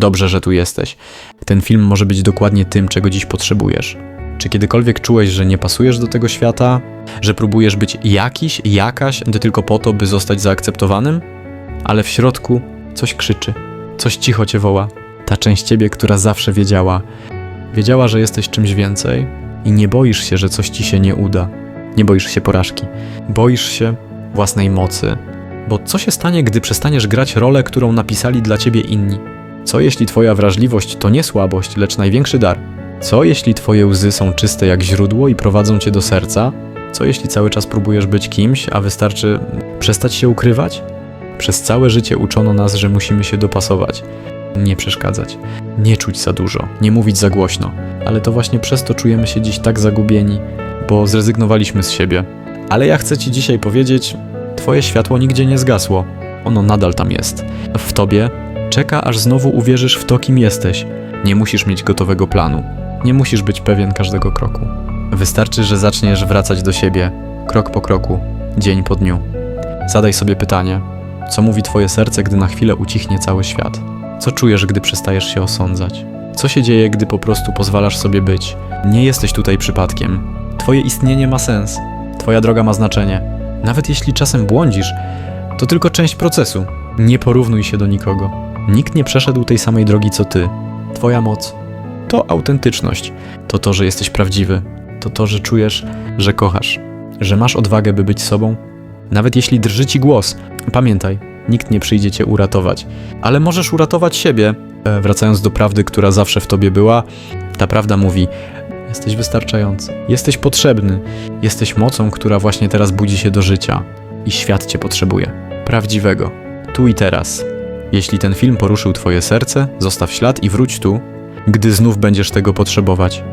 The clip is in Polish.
Dobrze, że tu jesteś. Ten film może być dokładnie tym, czego dziś potrzebujesz. Czy kiedykolwiek czułeś, że nie pasujesz do tego świata? Że próbujesz być jakiś, jakaś, tylko po to, by zostać zaakceptowanym? Ale w środku coś krzyczy, coś cicho cię woła. Ta część ciebie, która zawsze wiedziała. Wiedziała, że jesteś czymś więcej i nie boisz się, że coś ci się nie uda. Nie boisz się porażki. Boisz się własnej mocy. Bo co się stanie, gdy przestaniesz grać rolę, którą napisali dla ciebie inni? Co jeśli twoja wrażliwość to nie słabość, lecz największy dar? Co jeśli twoje łzy są czyste jak źródło i prowadzą cię do serca? Co jeśli cały czas próbujesz być kimś, a wystarczy przestać się ukrywać? Przez całe życie uczono nas, że musimy się dopasować, nie przeszkadzać, nie czuć za dużo, nie mówić za głośno. Ale to właśnie przez to czujemy się dziś tak zagubieni, bo zrezygnowaliśmy z siebie. Ale ja chcę ci dzisiaj powiedzieć, twoje światło nigdzie nie zgasło. Ono nadal tam jest. W tobie czeka, aż znowu uwierzysz w to, kim jesteś. Nie musisz mieć gotowego planu. Nie musisz być pewien każdego kroku. Wystarczy, że zaczniesz wracać do siebie, krok po kroku, dzień po dniu. Zadaj sobie pytanie: co mówi Twoje serce, gdy na chwilę ucichnie cały świat? Co czujesz, gdy przestajesz się osądzać? Co się dzieje, gdy po prostu pozwalasz sobie być? Nie jesteś tutaj przypadkiem. Twoje istnienie ma sens. Twoja droga ma znaczenie. Nawet jeśli czasem błądzisz, to tylko część procesu. Nie porównuj się do nikogo. Nikt nie przeszedł tej samej drogi co ty. Twoja moc to autentyczność. To to, że jesteś prawdziwy. To to, że czujesz, że kochasz. Że masz odwagę, by być sobą. Nawet jeśli drży ci głos, pamiętaj, nikt nie przyjdzie cię uratować. Ale możesz uratować siebie. E, wracając do prawdy, która zawsze w tobie była, ta prawda mówi: Jesteś wystarczający, jesteś potrzebny, jesteś mocą, która właśnie teraz budzi się do życia i świat cię potrzebuje. Prawdziwego, tu i teraz. Jeśli ten film poruszył twoje serce, zostaw ślad i wróć tu, gdy znów będziesz tego potrzebować.